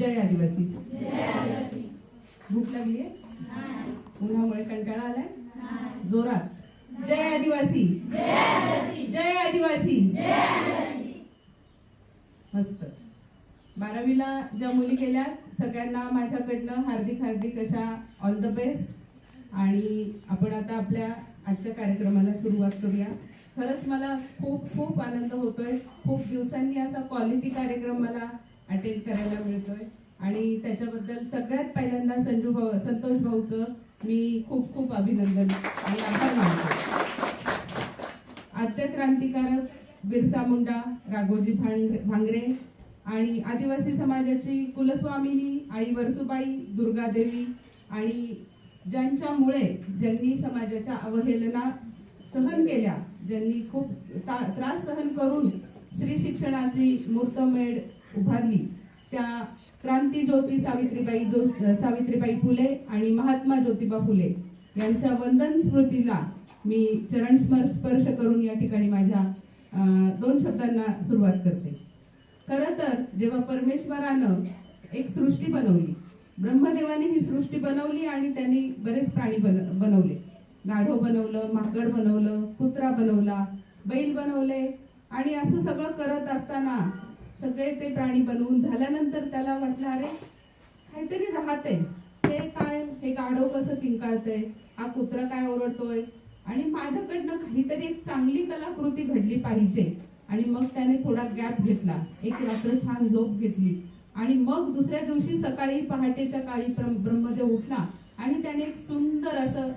जय आदिवासी. भूक लागलीये उन्हामुळे कंटाळा आलाय? जोरात. जय आदिवासी. जय आदिवासी. मस्त. बारावीला ज्या मुली गेल्या सगळ्यांना माझ्याकडनं हार्दिक हार्दिक अशा ऑल द बेस्ट आणि आपण आता आपल्या आजच्या कार्यक्रमाला सुरुवात करूया. खरंच मला खूप खूप आनंद होतोय. खूप दिवसांनी असा क्वालिटी कार्यक्रम मला अटेंड करायला मिळतोय. आणि त्याच्याबद्दल सगळ्यात पहिल्यांदा संजू भाऊ संतोष भाऊचं मी खूप खूप अभिनंदन आणि आभार मानतो. आद्य क्रांतिकारक बिरसा मुंडा राघोजी भांगरे आणि आदिवासी समाजाची कुलस्वामिनी आई वरसुबाई दुर्गादेवी आणि ज्यांच्यामुळे ज्यांनी समाजाच्या अवहेलना सहन केल्या ज्यांनी खूप ता- त्रास सहन करून स्त्री शिक्षणाची मूर्तमेढ उभारली. त्या क्रांती ज्योती सावित्रीबाई जो सावित्रीबाई फुले आणि महात्मा ज्योतिबा फुले यांच्या वंदन स्मृतीला मी चरण स्मर- स्पर्श करून या ठिकाणी माझ्या दोन शब्दांना सुरुवात करते. खरं तर जेव्हा परमेश्वरानं एक सृष्टी बनवली ब्रह्मदेवाने ही सृष्टी बनवली आणि त्यांनी बरेच प्राणी बन- बनवले. गाढव बनवलं माकड बनवलं कुत्रा बनवला बैल बनवले आणि असं सगळं करत असताना सगळे ते प्राणी बनवून झाल्यानंतर त्याला म्हटलं अरे काहीतरी राहते. हे काय? हे गाढव कसं किंकाळतंय हा कुत्रा काय ओरडतोय? आणि माझ्याकडनं काहीतरी एक चांगली कलाकृती घडली पाहिजे. आणि मग त्याने थोडा गॅप घेतला. एक रात्र छान झोप घेतली. आणि मग दुसऱ्या दिवशी सकाळी पहाटेच्या काळी ब्रह्मदेव उठला आणि त्याने एक सुंदर असं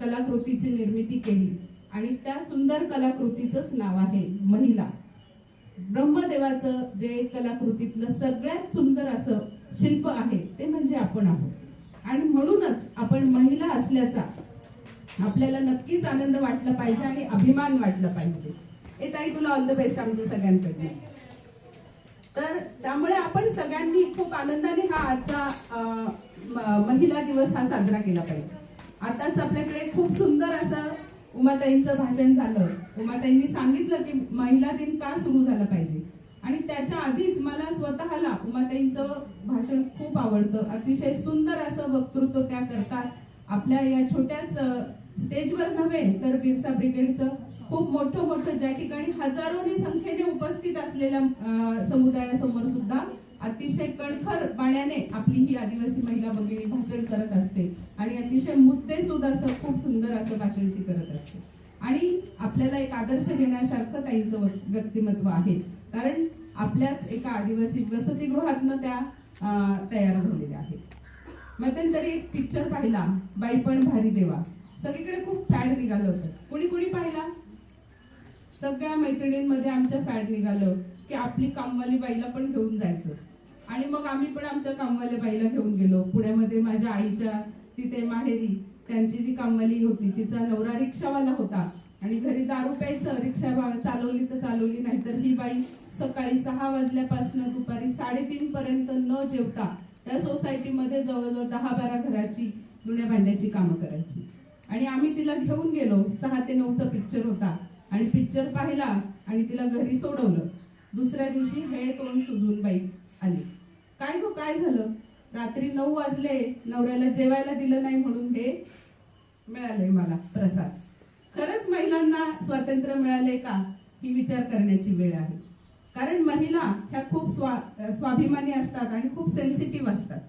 कलाकृतीची निर्मिती केली. आणि त्या सुंदर कलाकृतीचंच नाव आहे महिला. ब्रह्मदेवाचं जे कलाकृतीतलं सगळ्यात सुंदर असं शिल्प आहे ते म्हणजे आपण आहोत. आणि म्हणूनच आपण महिला असल्याचा आपल्याला नक्कीच आनंद वाटला पाहिजे आणि अभिमान वाटला पाहिजे. हे ताई तुला ऑल द बेस्ट आमच्या सगळ्यांकडे तर त्यामुळे आपण सगळ्यांनी खूप आनंदाने हा आजचा अं, महिला दिवस हा साजरा केला पाहिजे. आताच आपल्याकडे खूप सुंदर असं उमाताईंचं भाषण झालं. उमाताईंनी सांगितलं की महिला दिन का सुरू झाला पाहिजे? आणि त्याच्या आधीच मला स्वतःला उमाताईंचं भाषण खूप आवडतं. अतिशय सुंदर असं वक्तृत्व त्या करतात. आपल्या या छोट्याच स्टेजवर नव्हे तर बिरसा ब्रिगेडचं. खूप मोठं मोठं ज्या ठिकाणी हजारोनी संख्येने उपस्थित असलेल्या समुदायासमोर सुद्धा अतिशय कणखर पाण्याने आपली ही आदिवासी महिला भगिनी भाषण करत असते. आणि अतिशय मुद्देसूद असं खूप सुंदर असं भाषण ती करत असते. आणि आपल्याला एक आदर्श घेण्यासारखं ताईचं व्यक्तिमत्व आहे. कारण आपल्याच एका आदिवासी वसतिगृहातनं त्या तयार झालेल्या आहेत. मध्यंतरी एक पिक्चर पाहिला बाई पण भारी देवा. सगळीकडे खूप फॅड निघालं होतं. कुणी कुणी पाहिला? सगळ्या मैत्रिणींमध्ये आमच्या फॅड निघालं की आपली कामवाली बाईला पण घेऊन जायचं. आणि मग आम्ही पण आमच्या कामवाल्या बाईला घेऊन गेलो. पुण्यामध्ये माझ्या आईच्या तिथे माहेरी त्यांची जी कामवाली होती तिचा नवरा रिक्षावाला होता. आणि घरी दारू प्यायचं रिक्षा चालवली तर चालवली नाही तर ही बाई सकाळी सहा वाजल्यापासून दुपारी साडेतीन पर्यंत न जेवता त्या सोसायटीमध्ये जवळजवळ दहा बारा घराची जुन्या भांड्याची कामं करायची. आणि आम्ही तिला घेऊन गेलो. सहा ते नऊचा पिक्चर होता. आणि पिक्चर पाहिला आणि तिला घरी सोडवलं. दुसऱ्या दिवशी हे तोंड सुजून बाई आली. काय गो काय झालं? रात्री नऊ वाजले नवऱ्याला जेवायला दिलं नाही म्हणून हे मिळालंय मला प्रसाद. खरंच महिलांना स्वातंत्र्य मिळाले का? ही विचार करण्याची वेळ आहे. कारण महिला ह्या खूप स्वा स्वाभिमानी असतात आणि खूप सेन्सिटिव्ह असतात.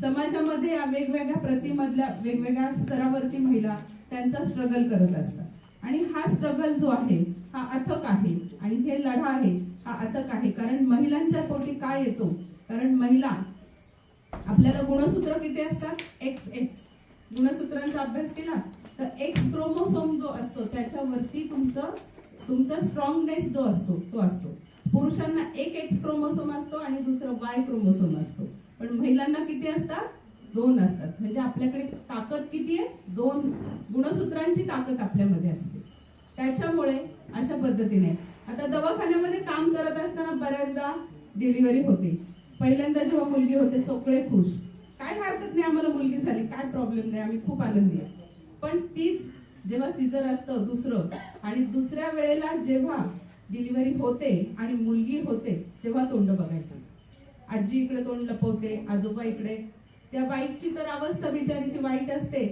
समाजामध्ये या वेगवेगळ्या प्रतिमधल्या वेगवेगळ्या स्तरावरती महिला त्यांचा स्ट्रगल करत असतात. आणि हा स्ट्रगल जो आहे हा अथक आहे. आणि हे लढा आहे हा अथक आहे. कारण महिलांच्या पोटी काय येतो? कारण आपल्याला गुणसूत्र किती असतात? एक्स एक्स गुणसूत्रांचा अभ्यास केला तर एक्स क्रोमोसोम जो असतो त्याच्यावरती तुमचं तुमचा स्ट्रॉंगनेस जो असतो तो असतो. पुरुषांना एक एक्स क्रोमोसोम असतो आणि दुसरा वाय क्रोमोसोम असतो. पण महिलांना किती असतात? दोन असतात. म्हणजे आपल्याकडे ताकद किती आहे? दोन गुणसूत्रांची ताकद आपल्यामध्ये असते. त्याच्यामुळे अशा पद्धतीने. आता दवाखान्यामध्ये काम करत असताना बऱ्याचदा डिलिव्हरी होते. पहिल्यांदा जेव्हा मुलगी होते सगळे खुश काय हरकत नाही आम्हाला मुलगी झाली काय प्रॉब्लेम नाही आम्ही खूप आनंदी आहे. पण तीच जेव्हा सीझर असतं दुसरं आणि दुसऱ्या वेळेला जेव्हा डिलिव्हरी होते आणि मुलगी होते तेव्हा तोंड बघायचं. आजी इकडे तोंड लपवते आजोबा इकडे. त्या बाईकची तर अवस्था बिचारीची वाईट असते.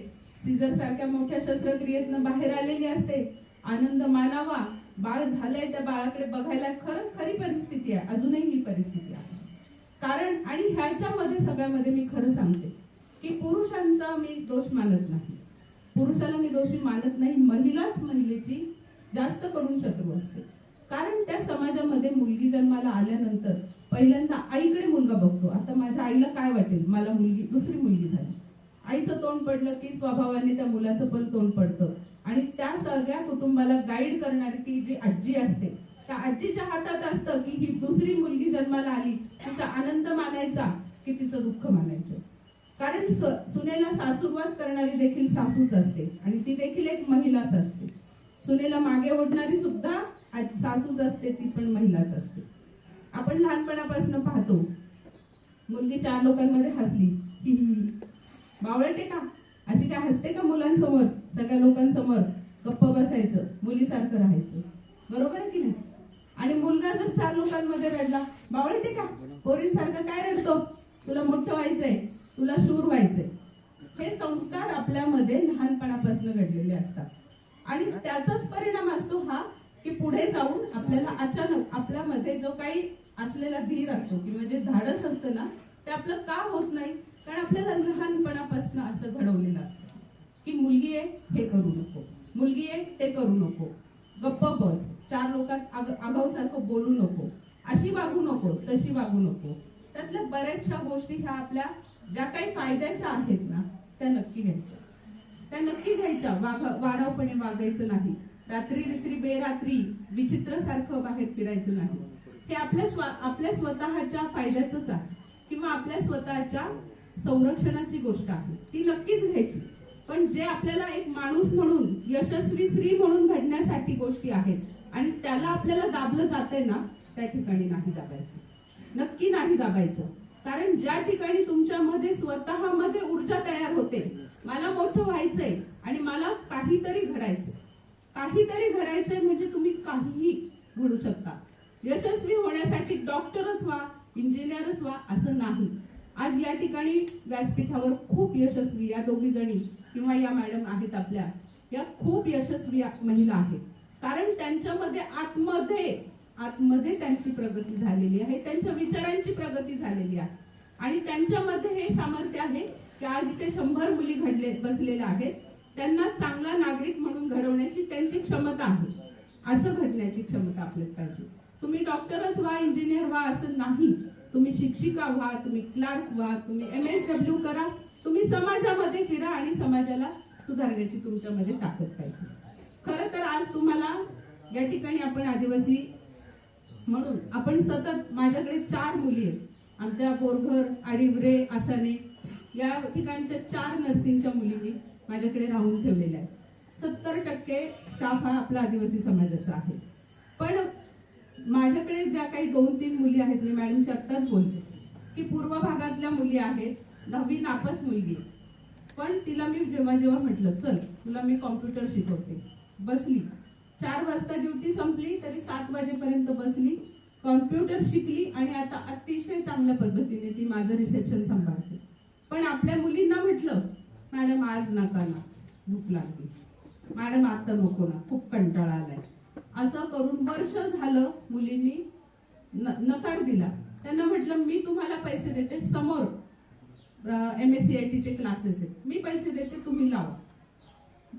सीझर सारख्या मोठ्या शस्त्रक्रियेतनं बाहेर आलेली असते. आनंद मानावा. बाळ झालंय त्या बाळाकडे बघायला खरं खरी परिस्थिती आहे. अजूनही ही परिस्थिती कारण आणि ह्याच्यामध्ये सगळ्यामध्ये मी खरं सांगते की पुरुषांचा मी दोष मानत नाही. पुरुषाला मी दोषी मानत नाही महिलाच महिलेची जास्त करून शत्रू असते. कारण त्या समाजामध्ये मुलगी जन्माला आल्यानंतर पहिल्यांदा आईकडे मुलगा बघतो. आता माझ्या आईला काय वाटेल? मला मुलगी दुसरी मुलगी झाली. आईचं तोंड पडलं की स्वभावाने त्या मुलाचं पण तोंड पडतं. आणि त्या सगळ्या कुटुंबाला गाईड करणारी ती जी आजी असते तर आजीच्या हातात असतं की ही दुसरी मुलगी जन्माला आली तिचा आनंद मानायचा की तिचं दुःख मानायचं. कारण सुनेला सासूरवास करणारी देखील सासूच असते आणि ती देखील एक महिलाच असते. सुनेला मागे ओढणारी सुद्धा सासूच असते ती पण महिलाच असते. आपण लहानपणापासून पाहतो मुलगी चार लोकांमध्ये हसली की ही. बावळटे का? अशी काय हसते का मुलांसमोर सगळ्या लोकांसमोर गप्प बसायचं मुलीसारखं राहायचं? बरोबर आहे की नाही? आणि मुलगा जर चार लोकांमध्ये रडला बावळटे का पोरींसारखं काय रडतो? तुला मोठं व्हायचंय तुला शूर व्हायचंय. हे संस्कार आपल्यामध्ये लहानपणापासून घडलेले असतात. आणि त्याचाच परिणाम असतो हा की पुढे जाऊन आपल्याला अचानक आपल्यामध्ये जो काही असलेला धीर असतो किंवा जे धाडस असतं ना ते आपलं का होत नाही? कारण आपल्याला लहानपणापासून असं घडवलेलं असतं की मुलगी आहे हे करू नको. मुलगी आहे ते करू नको. गप्प बस. चार लोकात आग- आगाऊसारखं बोलू नको. अशी वागू नको तशी वागू नको. त्यातल्या बऱ्याचशा गोष्टी ह्या आपल्या ज्या काही फायद्याच्या आहेत ना त्या नक्की घ्यायच्या. त्या नक्की घ्यायच्या. वाढावपणे वागायचं नाही. रात्री रित्री बेरात्री विचित्र सारखं बाहेर फिरायचं नाही. हे आपल्या स्व आपल्या स्वतःच्या फायद्याचंच आहे. किंवा आपल्या स्वतःच्या संरक्षणाची गोष्ट आहे. ती नक्कीच घ्यायची. पण जे आपल्याला एक माणूस म्हणून यशस्वी स्त्री म्हणून घडण्यासाठी गोष्टी आहेत आणि त्याला आपल्याला दाबलं जातंय ना त्या ठिकाणी नाही दाबायचं. नक्की नाही दाबायचं. कारण ज्या ठिकाणी तुमच्यामध्ये स्वतःमध्ये ऊर्जा तयार होते मला मोठं व्हायचंय आणि मला काहीतरी घडायचं काहीतरी घडायचंय म्हणजे तुम्ही काहीही घडू शकता. यशस्वी होण्यासाठी डॉक्टरच व्हा इंजिनियरच व्हा असं नाही. आज या ठिकाणी व्यासपीठावर खूप यशस्वी या दोघी जणी किंवा या मॅडम आहेत आपल्या. या खूप यशस्वी महिला आहेत. कारण त्यांच्यामध्ये आतमध्ये आतमध्ये त्यांची प्रगती झालेली आहे त्यांच्या विचारांची प्रगती झालेली आहे. आणि त्यांच्यामध्ये हे सामर्थ्य आहे की आज इथे शंभर मुली घडले बसलेल्या आहेत. त्यांना चांगला नागरिक म्हणून घडवण्याची त्यांची क्षमता आहे. असं घडण्याची क्षमता आपल्यात पाहिजे. तुम्ही डॉक्टरच व्हा इंजिनियर व्हा असं नाही. तुम्ही शिक्षिका व्हा तुम्ही क्लार्क व्हा तुम्ही एम एस डब्ल्यू करा. तुम्ही समाजामध्ये फिरा आणि समाजाला सुधारण्याची तुमच्यामध्ये ताकद पाहिजे. खरं तर आज तुम्हाला या ठिकाणी आपण आदिवासी म्हणून आपण सतत माझ्याकडे चार मुली आहेत. आमच्या बोरघर आडिवरे आसाने या ठिकाणच्या चार नर्सिंगच्या मुलींनी माझ्याकडे राहून ठेवलेल्या आहेत. सत्तर टक्के स्टाफ हा आपला आदिवासी समाजाचा आहे. पण माझ्याकडे ज्या काही दोन तीन मुली आहेत मी मॅडमशी आत्ताच बोलते की पूर्व भागातल्या मुली आहेत दहावी नापास मुलगी पण तिला मी जेव्हा जेव्हा म्हटलं चल तुला मी कॉम्प्युटर शिकवते. बसली. चार वाजता ड्युटी संपली तरी सात वाजेपर्यंत बसली. कॉम्प्युटर शिकली आणि आता अतिशय चांगल्या पद्धतीने ती माझं रिसेप्शन सांभाळते. पण आपल्या मुलींना म्हटलं मॅडम आज नका ना. भूक लागली. मॅडम आता नको ना. खूप कंटाळा आलाय. असं करून वर्ष झालं मुलींनी नकार दिला. त्यांना म्हटलं मी तुम्हाला पैसे देते समोर. एम एस सी आय टीचे क्लासेस आहेत. मी पैसे देते तुम्ही लावा.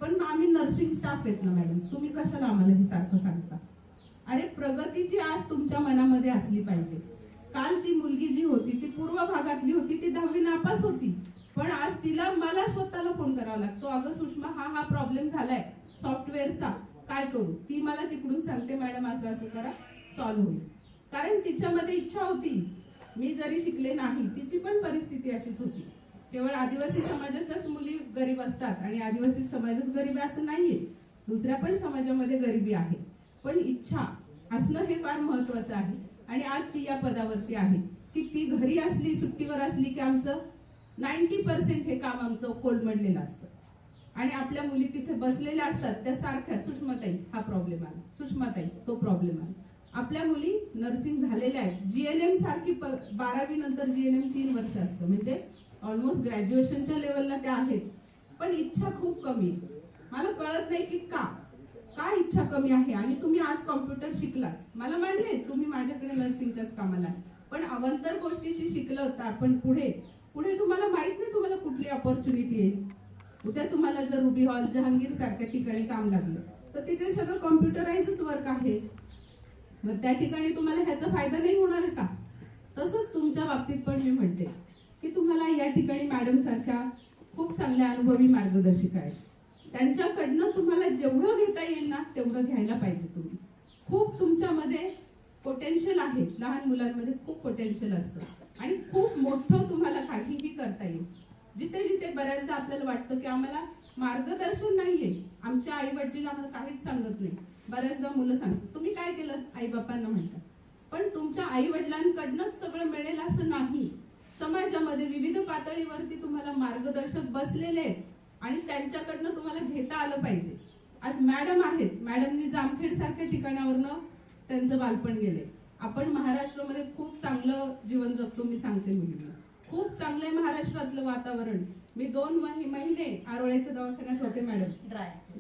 पण आम्ही नर्सिंग स्टाफ आहेत ना मॅडम तुम्ही कशाला आम्हाला हे सारखं सांगता? अरे प्रगतीची आज तुमच्या मनामध्ये असली पाहिजे. काल ती मुलगी जी होती ती पूर्व भागातली होती ती दहावी नापास होती. पण आज तिला मला स्वतःला फोन करावा लागतो. अगं सुषमा हा हा प्रॉब्लेम झालाय सॉफ्टवेअरचा काय करू? ती मला तिकडून सांगते मॅडम असं असं करा सॉल्व्ह होईल. कारण तिच्यामध्ये इच्छा होती. मी जरी शिकले नाही तिची पण परिस्थिती अशीच होती. केवळ आदिवासी समाजाच्याच मुली गरीब असतात आणि आदिवासी समाजच गरीब आहे असं नाहीये. दुसऱ्या पण समाजामध्ये गरिबी आहे. पण इच्छा असणं हे फार महत्वाचं आहे. आणि आज ती या पदावरती आहे. की ती घरी असली सुट्टीवर असली की आमचं नाईन्टी पर्सेंट हे काम आमचं कोलमडलेलं असतं. आणि आपल्या मुली तिथे बसलेल्या असतात त्या सारख्या. सुषमाताई हा प्रॉब्लेम आला. सुषमाताई तो प्रॉब्लेम आला. आपल्या मुली नर्सिंग झालेल्या आहेत. जीएनएम सारखी बारावी नंतर जीएनएम तीन वर्ष असतं. म्हणजे ऑलमोस्ट ग्रॅज्युएशनच्या लेवलला त्या आहेत. पण इच्छा खूप कमी. आहे. मला कळत नाही की का? का इच्छा कमी आहे? आणि तुम्ही आज कॉम्प्युटर शिकलात. मला मान्य आहे तुम्ही माझ्याकडे नर्सिंगच्याच कामाला पण अवंतर गोष्टीची शिकलं तर आपण पुढे पुढे तुम्हाला माहीत नाही तुम्हाला कुठली ऑपॉर्च्युनिटी आहे. उद्या तुम्हाला जर रुबी हॉल जहांगीर सारख्या ठिकाणी काम लागलं तर तिथे सगळं कॉम्प्युटराईजच वर्क आहे. मग त्या ठिकाणी तुम्हाला ह्याचा फायदा नाही होणार का? तसंच तुमच्या बाबतीत पण मी म्हणते. की तुम्हाला या ठिकाणी मॅडम सारख्या खूप चांगल्या अनुभवी मार्गदर्शिका आहेत. त्यांच्याकडनं तुम्हाला जेवढं घेता येईल ना तेवढं घ्यायला पाहिजे तुम्ही. खूप तुमच्यामध्ये पोटेन्शियल आहे. लहान मुलांमध्ये खूप पोटेन्शियल असतं. आणि खूप मोठं तुम्हाला काहीही करता येईल. जिथे जिथे बऱ्याचदा आपल्याला वाटतं की आम्हाला मार्गदर्शन नाहीये. आमच्या आई वडील आम्हाला काहीच सांगत नाही. बऱ्याचदा मुलं सांगतात तुम्ही काय केलं? आई बापांना म्हणतात. पण तुमच्या आई वडिलांकडनंच सगळं मिळेल असं नाही. समाजामध्ये विविध पातळीवरती तुम्हाला मार्गदर्शक बसलेले आहेत आणि त्यांच्याकडनं तुम्हाला घेता आलं पाहिजे. आज मॅडम आहेत. मॅडमनी जामखेड सारख्या ठिकाणावरनं त्यांचं बालपण गेले आपण महाराष्ट्रामध्ये खूप चांगलं जीवन जगतो मी सांगते मुलींना. खूप चांगलं आहे महाराष्ट्रातलं वातावरण. मी दोन महि- महिने आरोळ्याच्या दवाखान्यात होते मॅडम.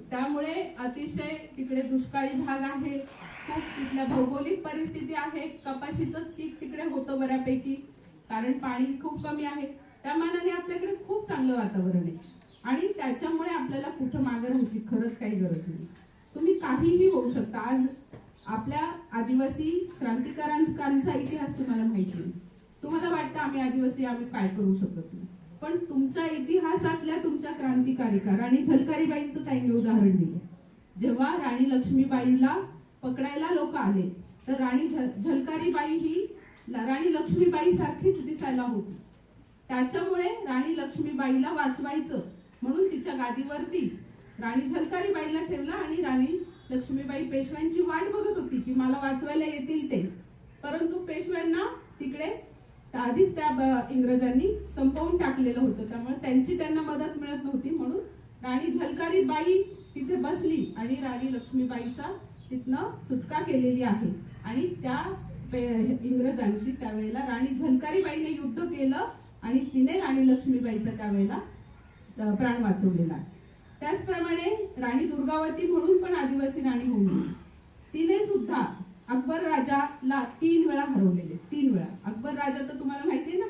त्यामुळे अतिशय तिकडे दुष्काळी भाग आहे. खूप तिथल्या भौगोलिक परिस्थिती आहे. कपाशीच पीक तिकडे होतं बऱ्यापैकी. कारण पाणी खूप कमी आहे. त्या मानाने आपल्याकडे खूप चांगलं वातावरण आहे. आणि त्याच्यामुळे आपल्याला कुठं मागे राहायची खरंच काही गरज नाही. तुम्ही काहीही होऊ शकता. आज आपल्या आदिवासी क्रांतिकारकांचा इतिहास तुम्हाला माहिती नाही तुम्हाला वाटतं आम्ही आदिवासी आम्ही काय करू शकत नाही. पण तुमच्या इतिहासातल्या तुमच्या क्रांतिकारिका राणी झलकारीबाईंचं काही मी उदाहरण दिलं जेव्हा राणी लक्ष्मीबाईला पकडायला लोक आले तर राणी झलकारीबाई ही राणी लक्ष्मीबाई सारखीच दिसायला होती. त्याच्यामुळे राणी लक्ष्मीबाईला वाचवायचं म्हणून तिच्या गादीवरती राणी झलकारीबाईला ठेवला आणि राणी लक्ष्मीबाई पेशव्यांची वाट बघत होती की मला वाचवायला येतील ते. परंतु पेशव्यांना तिकडे आधीच त्या इंग्रजांनी संपवून टाकलेलं होतं. त्यामुळे त्यांची त्यांना मदत मिळत नव्हती म्हणून राणी झलकारी बाई तिथे बसली आणि राणी लक्ष्मीबाईचा तिथनं सुटका केलेली आहे. आणि त्या इंग्रजांशी इंग्रजांची त्यावेळेला राणी झनकारीबाईने युद्ध केलं आणि तिने राणी लक्ष्मीबाईचा त्यावेळेला प्राण वाचवलेला त्याचप्रमाणे राणी दुर्गावती म्हणून पण आदिवासी राणी होऊन तिने सुद्धा अकबर राजाला तीन वेळा हरवलेले तीन वेळा. अकबर राजा तर तुम्हाला माहितीये ना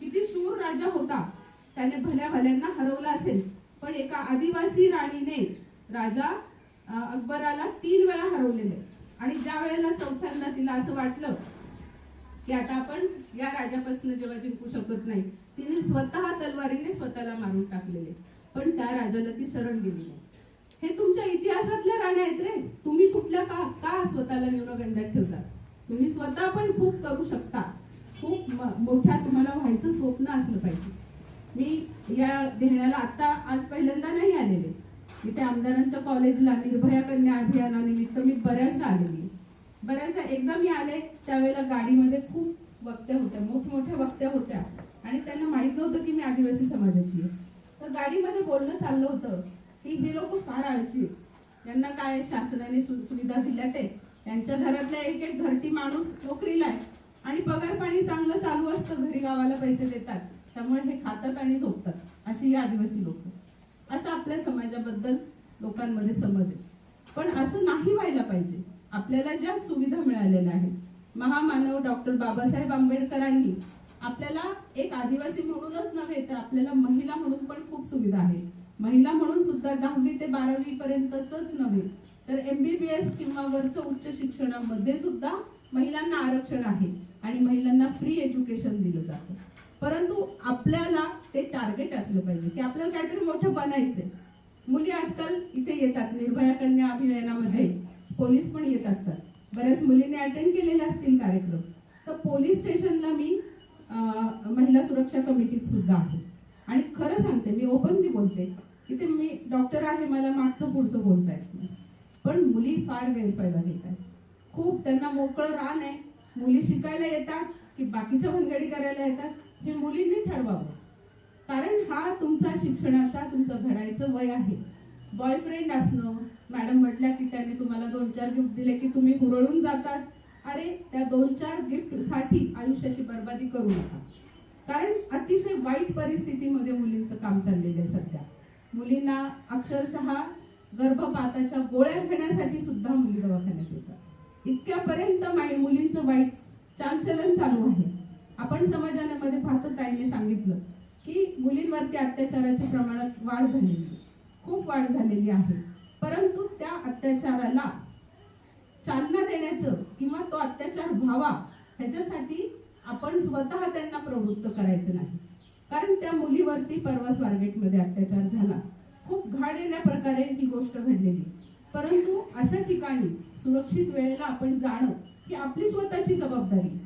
किती शूर राजा होता. त्याने भल्या भल्यांना हरवला असेल पण एका आदिवासी राणीने राजा अकबराला तीन वेळा हरवलेले. आणि ज्या वेळेला चौथ्यांदा तिला असं वाटलं की आता आपण या राजापासून जेव्हा जिंकू शकत नाही तिने स्वतः तलवारीने स्वतःला मारून टाकलेले. पण त्या राजाला ती शरण गेली नाही. हे तुमच्या इतिहासातल्या राण्या आहेत रे. तुम्ही कुठल्या का का स्वतःला निवडगंडात ठेवता? तुम्ही स्वतः पण खूप करू शकता. खूप मोठ्या तुम्हाला व्हायचं स्वप्न असलं पाहिजे. मी या घेण्याला आता आज पहिल्यांदा नाही आलेले. इथे आमदारांच्या कॉलेजला निर्भया कन्या अभियानानिमित्त मी बऱ्याचदा आलेली. बऱ्याचदा एकदा मी आले त्यावेळेला गाडीमध्ये खूप वक्त्या होत्या मोठमोठ्या वक्त्या होत्या. आणि त्यांना माहीत नव्हतं की मी आदिवासी समाजाची आहे. तर गाडीमध्ये बोलणं चाललं होतं की हे लोक फार आळशी आहेत. त्यांना काय शासनाने सु- सुविधा दिल्या ते? त्यांच्या घरातल्या एक एक घरटी माणूस नोकरीला आहे. आणि पगार पाणी चांगलं चालू असतं घरी गावाला पैसे देतात. त्यामुळे हे खातात आणि झोपतात अशी ही आदिवासी लोक. असं आपल्या समाजाबद्दल लोकांमध्ये समज आहे. पण असं नाही व्हायला पाहिजे. आपल्याला ज्या सुविधा मिळालेल्या आहेत महामानव डॉक्टर बाबासाहेब आंबेडकरांनी आपल्याला एक आदिवासी म्हणूनच नव्हे तर आपल्याला महिला म्हणून पण खूप सुविधा आहे. महिला म्हणून सुद्धा दहावी ते बारावी पर्यंतच नव्हे तर एमबीबीएस किंवा वरचं उच्च शिक्षणामध्ये सुद्धा महिलांना आरक्षण आहे आणि महिलांना फ्री एज्युकेशन दिलं जातं. परंतु आपल्याला ते टार्गेट असलं पाहिजे. की आपल्याला काहीतरी मोठं बनायचंय. मुली आजकाल इथे येतात निर्भया कन्या अभियानामध्ये पोलीस पण येत असतात. बऱ्याच मुलींनी अटेंड केलेले असतील कार्यक्रम. तर पोलीस स्टेशनला मी महिला सुरक्षा कमिटीत सुद्धा आहे. आणि खरं सांगते मी ओपनली बोलते इथे मी डॉक्टर आहे मला मागचं पुढचं बोलता येत नाही पण मुली फार गैरफायदा घेत आहेत खूप त्यांना मोकळं रान आहे. मुली शिकायला येतात की बाकीच्या भानगडी करायला येतात. हे मुलींनी ठरवावं. कारण हा तुमचा शिक्षणाचा तुमचं घडायचं वय आहे. बॉयफ्रेंड असणं मॅडम म्हटल्या की त्याने तुम्हाला दोन चार गिफ्ट दिले की तुम्ही हुरळून जातात. अरे त्या दोन चार गिफ्टसाठी आयुष्याची बर्बादी करू नका. कारण अतिशय वाईट परिस्थितीमध्ये मुलींचं काम चाललेलं आहे सध्या. मुलींना अक्षरशः गर्भपाताच्या गोळ्या घेण्यासाठी सुद्धा मुली दवाखान्यात येतात. इतक्यापर्यंत माई- मुलींचं वाईट चालचलन चालू आहे. आपण समाजामध्ये पाहतो ताईने सांगितलं की मुलींवरती अत्याचाराच्या प्रमाणात वाढ झालेली खूप वाढ झालेली आहे. परंतु त्या अत्याचाराला चालना देण्याचं किंवा तो अत्याचार व्हावा ह्याच्यासाठी आपण स्वतः त्यांना प्रवृत्त करायचं नाही. कारण त्या मुलीवरती परवा स्वारगेटमध्ये अत्याचार झाला. खूप घाणेऱ्या प्रकारे ही गोष्ट घडलेली. परंतु अशा ठिकाणी सुरक्षित वेळेला आपण जाणं ही आपली स्वतःची जबाबदारी.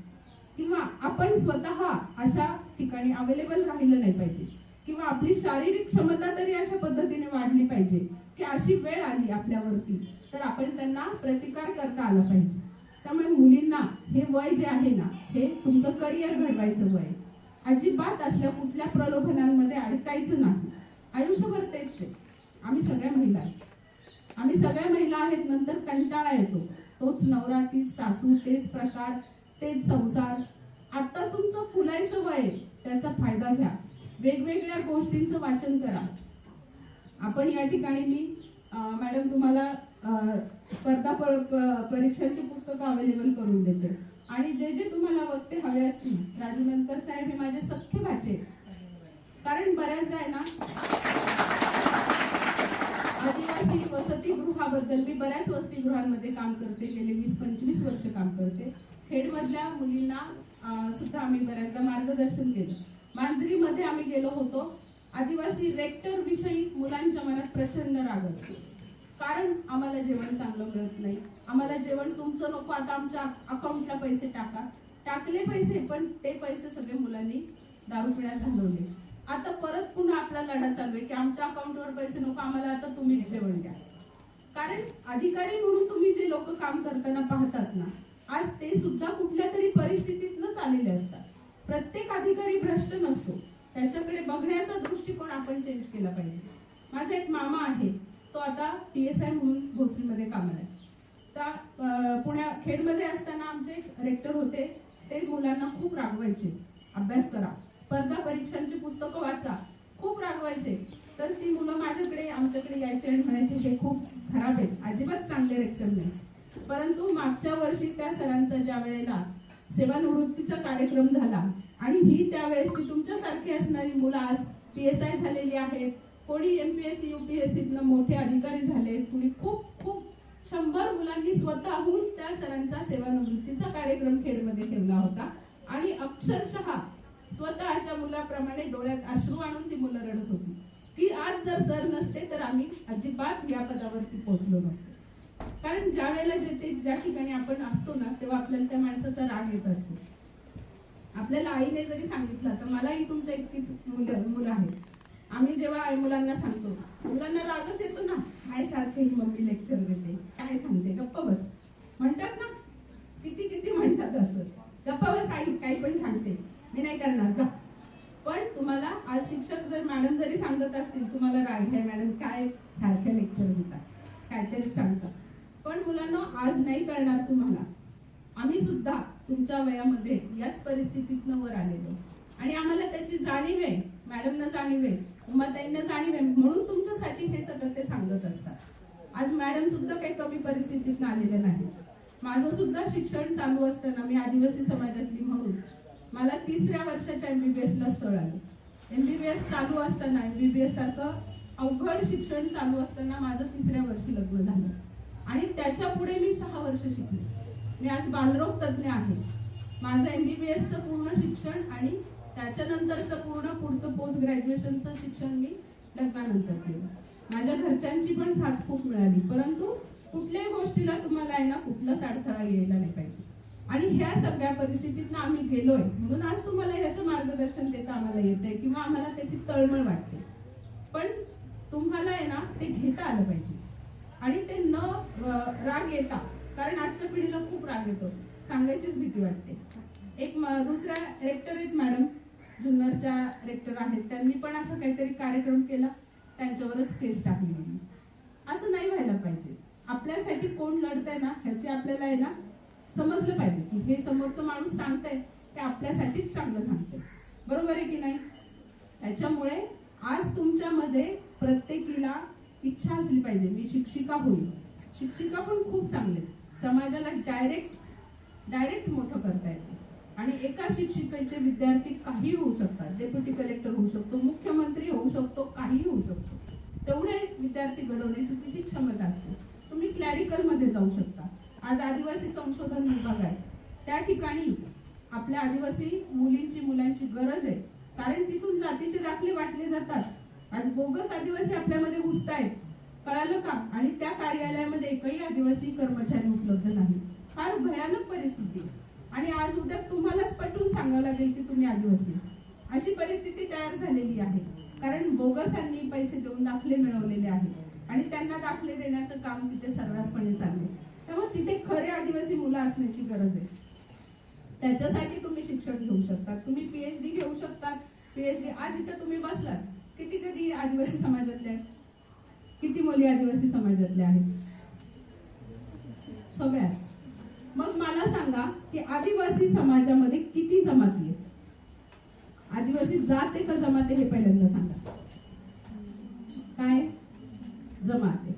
किंवा आपण स्वतः अशा ठिकाणी अवेलेबल राहिलं नाही पाहिजे. किंवा आपली शारीरिक क्षमता तरी अशा पद्धतीने वाढली पाहिजे की अशी वेळ आली आपल्यावरती तर आपण त्यांना प्रतिकार करता आला पाहिजे. त्यामुळे मुलींना हे वय जे आहे ना हे तुमचं करिअर घडवायचं वय. अजिबात असल्या कुठल्या प्रलोभनांमध्ये अडकायचं नाही. आयुष्यभर तेच आहे. आम्ही सगळ्या महिला आम्ही सगळ्या महिला आहेत नंतर कंटाळा येतो. तोच नवरा तीच सासू तेच प्रकार. तेच संसार. आता तुमचं फुलायचं वय आहे, त्याचा फायदा घ्या. वेगवेगळ्या गोष्टींचं वाचन करा. आपण या ठिकाणी मी मॅडम तुम्हाला स्पर्धा परीक्षांची पुस्तकं अवेलेबल करून देते. आणि जे जे तुम्हाला वक्ते हवे असतील राजू नंतर साहेब हे माझे सख्खे भाचे. कारण बऱ्याचदा आहे ना आदिवासी वसतिगृहाबद्दल मी बऱ्याच वसतिगृहांमध्ये काम करते. गेले वीस पंचवीस वर्ष काम करते. खेडमधल्या मुलींना सुद्धा आम्ही बऱ्याचदा मार्गदर्शन केलं. मांजरीमध्ये आम्ही गेलो होतो. आदिवासी रेक्टर विषयी मुलांच्या मनात प्रचंड राग असतो. कारण आम्हाला जेवण चांगलं मिळत नाही. आम्हाला जेवण तुमचं नको आता आमच्या अकाउंटला पैसे टाका. टाकले पैसे पण ते पैसे सगळे मुलांनी दारू पिण्यात घालवले. आता परत पुन्हा आपला लढा चालू आहे की आमच्या अकाउंटवर पैसे नको आम्हाला आता तुम्हीच जेवण द्या. कारण अधिकारी म्हणून तुम्ही जे लोक काम करताना पाहतात ना आज ते सुद्धा कुठल्या तरी परिस्थितीतनच आलेले असतात. प्रत्येक अधिकारी भ्रष्ट नसतो. त्याच्याकडे बघण्याचा दृष्टिकोन आपण चेंज केला पाहिजे. माझा एक मामा आहे तो आता पी एस आय म्हणून भोसरीमध्ये कामाला आहे. तर पुण्या खेडमध्ये असताना आमचे रेक्टर होते. ते मुलांना खूप रागवायचे. अभ्यास करा. स्पर्धा परीक्षांची पुस्तकं वाचा. खूप रागवायचे. तर ती मुलं माझ्याकडे आमच्याकडे यायचे आणि म्हणायचे हे खूप खराब आहेत. अजिबात चांगले रेक्टर नाही. परंतु मागच्या वर्षी त्या सरांचा ज्या वेळेला सेवानिवृत्तीचा कार्यक्रम झाला आणि ही त्यावेळेसची तुमच्यासारखी असणारी मुलं आज पी एस आय झालेली आहेत कोणी एमपीएससी युपीएससीतनं मोठे अधिकारी झालेत कुणी खूप खूप शंभर मुलांनी स्वतःहून त्या सरांचा सेवानिवृत्तीचा कार्यक्रम खेडमध्ये ठेवला होता. आणि अक्षरशः स्वतःच्या मुलाप्रमाणे डोळ्यात अश्रू आणून ती मुलं रडत होती. की आज जर जर नसते तर आम्ही अजिबात या पदावरती पोहोचलो नसतो. कारण ज्या वेळेला जे ते ज्या ठिकाणी आपण असतो ना तेव्हा आपल्याला त्या माणसाचा राग येत असतो. आपल्याला आईने जरी सांगितलं तर मलाही तुमच्या इतकीच मुलं मुलं आहेत. आम्ही जेव्हा आई मुलांना सांगतो मुलांना रागच येतो ना. काय सारखे ही मम्मी लेक्चर देते? काय सांगते? गप्प बस. म्हणतात ना किती किती म्हणतात असं. गप्प बस आई काही पण सांगते. मी नाही करणार जा. पण तुम्हाला आज शिक्षक जर मॅडम जरी सांगत असतील तुम्हाला राग आहे मॅडम काय सारख्या लेक्चर देतात? काहीतरी सांगतात. पण मुलांना आज नाही करणार तुम्हाला. आम्ही सुद्धा तुमच्या वयामध्ये याच परिस्थितीतनं वर आलेलो. आणि आम्हाला त्याची जाणीव आहे मॅडमना जाणीव आहे उमाताईंना जाणीव आहे म्हणून तुमच्यासाठी हे सगळं ते सांगत असतात. आज मॅडम सुद्धा काही कमी परिस्थितीतनं आलेले नाही माझं सुद्धा शिक्षण चालू असताना मी आदिवासी समाजातली म्हणून मला तिसऱ्या वर्षाच्या एमबीबीएस ला स्थळ आलं. एमबीबीएस चालू असताना एमबीबीएस सारखं अवघड शिक्षण चालू असताना माझं तिसऱ्या वर्षी लग्न झालं. आणि त्याच्या पुढे मी सहा वर्ष शिकले. मी आज बालरोग तज्ज्ञ आहे. माझं एमबीबीएसचं पूर्ण शिक्षण आणि त्याच्यानंतरचं पूर्ण पुढचं पोस्ट ग्रॅज्युएशनचं शिक्षण मी लग्नानंतर केलं. माझ्या घरच्यांची पण साथ खूप मिळाली. परंतु कुठल्याही गोष्टीला तुम्हाला आहे ना कुठलाच अडथळा यायला नाही पाहिजे. आणि ह्या सगळ्या परिस्थितीतनं आम्ही गेलोय. म्हणून आज तुम्हाला ह्याचं मार्गदर्शन देता आम्हाला येतंय किंवा आम्हाला त्याची तळमळ वाटते. पण तुम्हाला आहे ना ते घेता आलं पाहिजे. आणि ते न राग येता कारण आजच्या पिढीला खूप राग येतो. सांगायचीच भीती वाटते. एक दुसऱ्या रेक्टर आहेत मॅडम जुन्नरच्या रेक्टर आहेत. त्यांनी पण असं काहीतरी कार्यक्रम केला त्यांच्यावरच केस टाकली गेली असं नाही व्हायला पाहिजे. आपल्यासाठी कोण लढतंय ना ह्याची आपल्याला आहे ना समजलं पाहिजे की हे समोरचं माणूस सांगतंय ते आपल्यासाठीच चांगलं सांगतंय. बरोबर आहे की नाही? त्याच्यामुळे आज तुमच्यामध्ये प्रत्येकीला इच्छा असली पाहिजे. मी शिक्षिका होईल. शिक्षिका पण खूप चांगले. समाजाला डायरेक्ट डायरेक्ट मोठं करता येते. आणि एका शिक्षिकेचे विद्यार्थी काही होऊ शकतात. डेप्युटी कलेक्टर होऊ शकतो मुख्यमंत्री होऊ शकतो काही होऊ शकतो. तेवढे विद्यार्थी घडवण्याची तिची क्षमता असते. तुम्ही क्लॅरिकलमध्ये जाऊ शकता. आज आदिवासी संशोधन विभाग आहे. त्या ठिकाणी आपल्या आदिवासी मुलींची मुलांची गरज आहे. कारण तिथून जातीचे दाखले वाटले जातात. आज बोगस आदिवासी आपल्यामध्ये घुसतायत कळालं का? आणि त्या कार्यालयामध्ये एकही आदिवासी कर्मचारी उपलब्ध नाही. फार भयानक परिस्थिती. आणि आज उद्या तुम्हालाच पटवून सांगावं लागेल की तुम्ही आदिवासी. अशी परिस्थिती तयार झालेली आहे. कारण बोगसांनी पैसे देऊन दाखले मिळवलेले आहेत आणि त्यांना दाखले देण्याचं काम तिथे सर्रासपणे चालले त्यामुळे तिथे खरे आदिवासी मुलं असण्याची गरज आहे. त्याच्यासाठी तुम्ही शिक्षण घेऊ शकता. तुम्ही पीएचडी घेऊ शकता. पीएचडी आज इथे तुम्ही बसलात. कधी आदिवासी समाजातल्या आहेत? किती मुली आदिवासी समाजातल्या आहेत? सगळ्याच. मग मला सांगा की आदिवासी समाजामध्ये किती जमाती आहेत? आदिवासी जात आहे का जमाते हे पहिल्यांदा सांगा. काय? जमाते.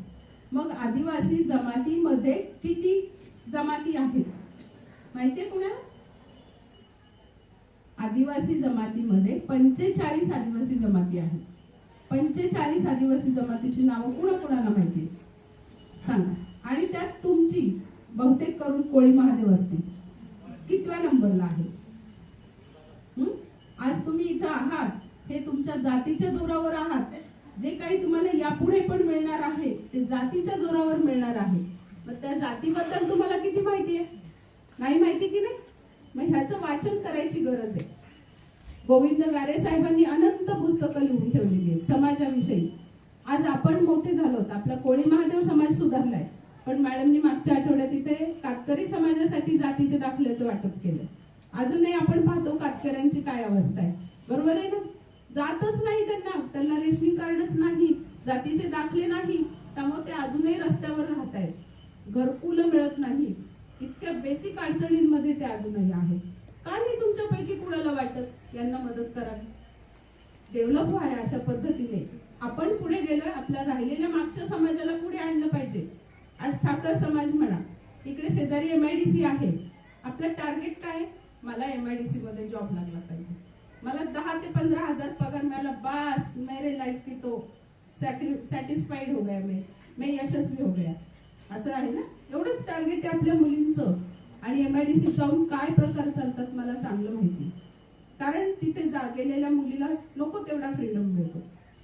मग आदिवासी जमातीमध्ये किती जमाती आहेत? माहितीये कुणाला? आदिवासी जमातीमध्ये पंचेचाळीस आदिवासी जमाती आहेत. पंचेचाळीस आदिवासी जमातीची नावं कुणा कुणाला माहिती? सांगा. आणि त्यात तुमची बहुतेक करून कोळी महादेव असतील. कितव्या नंबरला आहे? आज तुम्ही इथं आहात. हे तुमच्या जातीच्या जोरावर आहात. जे काही तुम्हाला यापुढे पण मिळणार आहे ते जातीच्या जोरावर मिळणार आहे. मग त्या जातीबद्दल तुम्हाला किती माहिती आहे? नाही माहिती की नाही? मग ह्याचं वाचन करायची गरज आहे. गोविंद गारे साहेबांनी अनंत पुस्तकं लिहून ठेवलेली आहेत समाजाविषयी. आज आपण मोठे झालोत आपला कोळी महादेव समाज सुधारलाय. पण मॅडमनी मागच्या आठवड्यात इथे कातकरी समाजासाठी जातीचे दाखल्याचं वाटप केलं. अजूनही आपण पाहतो कातकऱ्यांची काय अवस्था आहे. बरोबर आहे ना? जातच नाही त्यांना. त्यांना रेशनिंग कार्डच नाही. जातीचे दाखले नाही. त्यामुळे ते अजूनही रस्त्यावर राहत आहेत घरकुलं मिळत नाही. इतक्या बेसिक अडचणींमध्ये ते अजूनही आहेत. का नाही तुमच्यापैकी कुणाला वाटत? यांना मदत करावी. डेव्हलप व्हाय अशा पद्धतीने आपण पुढे गेलोय आपल्या राहिलेल्या मागच्या समाजाला पुढे आणलं पाहिजे. आज ठाकर समाज म्हणा इकडे शेजारी एम आय डी सी आहे. आपलं टार्गेट काय? मला एम आय डी सी मध्ये जॉब लागला पाहिजे. मला दहा ते पंधरा हजार पगार मिळाला बास मेरे लाईफ की तो सॅटिस्फाईड हो गया मैं. मैं यशस्वी हो गया. असं आहे ना? एवढंच टार्गेट आहे आपल्या मुलींचं. आणि एम आय डी सी जाऊन काय प्रकार चालतात मला चांगलं माहिती कारण तिथे जा गेलेल्या मुलीला नको तेवढा फ्रीडम मिळतो.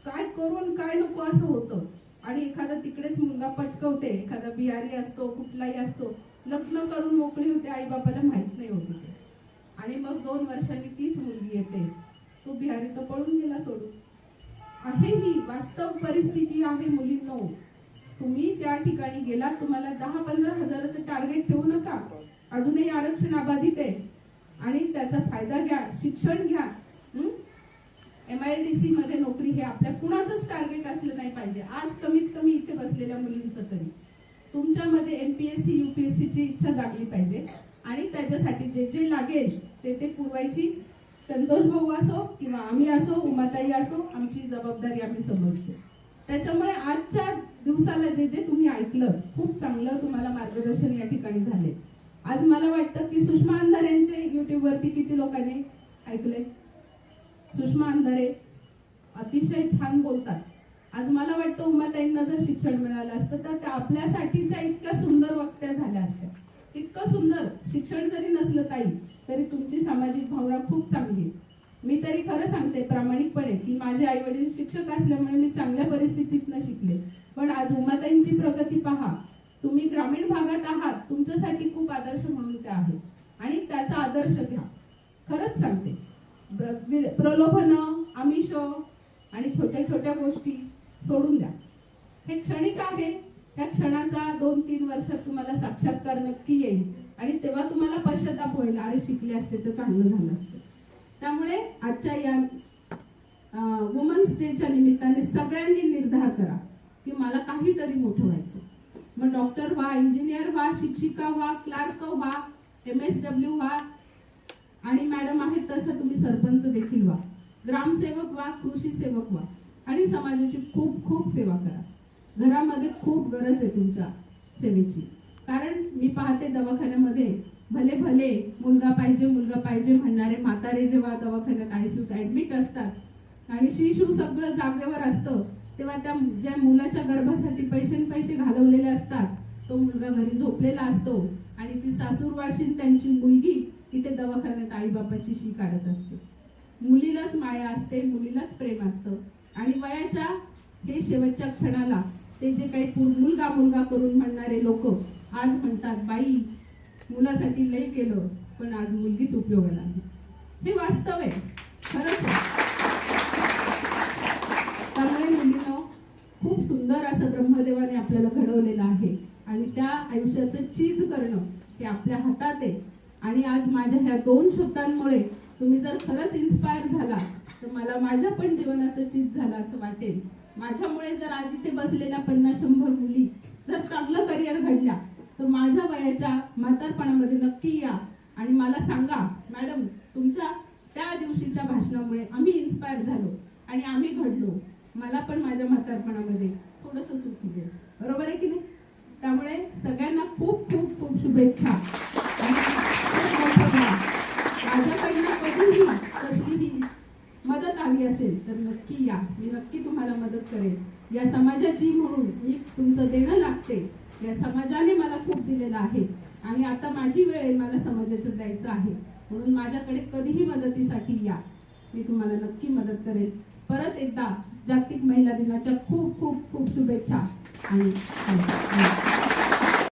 काय करून काय नको असं होतं. आणि एखादा तिकडेच मुलगा पटकवते एखादा बिहारी असतो कुठलाही असतो लग्न करून मोकळी होते आई बाबाला माहीत नाही होती ते आणि मग दोन वर्षांनी तीच मुलगी येते. तो बिहारी तर पळून गेला सोडून. आहे ही वास्तव परिस्थिती आहे मुलींनो. तुम्ही त्या ठिकाणी गेलात तुम्हाला दहा पंधरा हजाराचं टार्गेट ठेवू नका. अजूनही आरक्षण अबाधित आहे. आणि त्याचा फायदा घ्या शिक्षण घ्या. एम आय डी सी मध्ये नोकरी हे आपल्या कुणाचंच टार्गेट असलं नाही पाहिजे. आज कमीत कमी इथे बसलेल्या मुलींचं तरी. तुमच्यामध्ये एमपीएससी युपीएससी ची इच्छा जागली पाहिजे. आणि त्याच्यासाठी जे जे लागेल ते ते पुरवायची. संतोष भाऊ असो किंवा आम्ही असो उमाताई असो आमची जबाबदारी आम्ही समजतो. त्याच्यामुळे आजच्या दिवसाला जे जे तुम्ही ऐकलं खूप चांगलं तुम्हाला मार्गदर्शन या ठिकाणी झाले. आज मला वाटतं की सुषमा अंधारे यांचे युट्यूबवरती किती लोकांनी ऐकले सुषमा अंधारे अतिशय छान बोलतात. आज मला वाटतं उमाताईंना जर शिक्षण मिळालं असतं तर त्या आपल्यासाठीच्या इतक्या सुंदर वक्त्या झाल्या असत्या. इतकं सुंदर. शिक्षण जरी नसलं ताई तरी तुमची सामाजिक भावना खूप चांगली आहे. मी तरी खरं सांगते प्रामाणिकपणे की माझे आई वडील शिक्षक असल्यामुळे मी चांगल्या परिस्थितीतनं शिकले. पण आज उमाताईंची प्रगती पहा. भागात आहात तुमच्यासाठी खूप आदर्श म्हणून त्या आहेत. आणि त्याचा आदर्श घ्या. खरंच सांगते. प्रलोभन आमिष आणि छोट्या छोट्या गोष्टी सोडून द्या. हे क्षणिक आहे. त्या क्षणाचा दोन तीन वर्षात तुम्हाला साक्षात्कार नक्की येईल. आणि तेव्हा तुम्हाला पश्चाताप होईल. अरे शिकले असते तर चांगलं झालं असतं. त्यामुळे आजच्या या वुमन्स डेच्या निमित्ताने सगळ्यांनी निर्धार करा की मला काहीतरी मोठं व्हायचं मग डॉक्टर व्हा इंजिनियर व्हा शिक्षिका व्हा क्लार्क व्हा एम एस डब्ल्यू व्हा. आणि मॅडम आहेत तसं तुम्ही सरपंच देखील व्हा. ग्रामसेवक व्हा कृषी सेवक व्हा. आणि समाजाची खूप खूप सेवा करा. घरामध्ये खूप गरज आहे तुमच्या सेवेची. कारण मी पाहते दवाखान्यामध्ये भले भले मुलगा पाहिजे मुलगा पाहिजे म्हणणारे म्हातारे जेव्हा दवाखान्यात आयसीयूत ऍडमिट असतात. आणि शिशू सगळं जागेवर असतं. तेव्हा त्या ज्या मुलाच्या गर्भासाठी पैसे पैसे घालवलेले असतात तो मुलगा घरी झोपलेला असतो आणि ती सासूरवाशीन त्यांची मुलगी तिथे दवाखान्यात आईबापाची शी काढत असते. मुलीलाच माया असते मुलीलाच प्रेम असतं. आणि वयाच्या हे शेवटच्या क्षणाला ते जे काही मुलगा मुलगा करून म्हणणारे लोक आज म्हणतात बाई मुलासाठी लय केलं पण आज मुलगीच उपयोगाला हे वास्तव आहे. खरंच आहे. त्यामुळे मुलीनं खूप सुंदर असं ब्रह्मदेवाने आपल्याला घडवलेलं आहे. आणि त्या आयुष्याचं चीज करणं हे आपल्या हातात आहे. आणि आज माझ्या ह्या दोन शब्दांमुळे तुम्ही जर खरंच इन्स्पायर झाला तर मला माझ्या पण जीवनाचं चीज झालं असं वाटेल. माझ्यामुळे जर आज इथे बसलेल्या पन्नास शंभर मुली जर चांगलं करिअर घडल्या तर माझ्या वयाच्या म्हातारपणामध्ये नक्की या. आणि मला सांगा मॅडम तुमच्या त्या दिवशीच्या भाषणामुळे आम्ही इन्स्पायर झालो आणि आम्ही घडलो. मला पण माझ्या म्हातारपणामध्ये. थोडस सुख मिळेल बरोबर आहे की नाही? त्यामुळे सगळ्यांना खूप खूप खूप शुभेच्छा. माझ्याकडनं कधीही कसलीही मदत हवी असेल तर नक्की या. मी नक्की तुम्हाला मदत करेन. या समाजाची म्हणून मी तुमचं देणं लागते. या समाजाने मला खूप दिलेलं आहे. आणि आता माझी वेळ आहे मला समाजाचं द्यायचं आहे. म्हणून माझ्याकडे कधीही मदतीसाठी या. मी तुम्हाला नक्की मदत करेल परत एकदा जागतिक महिला दिनाच्या खूप खूप खूप शुभेच्छा. आणि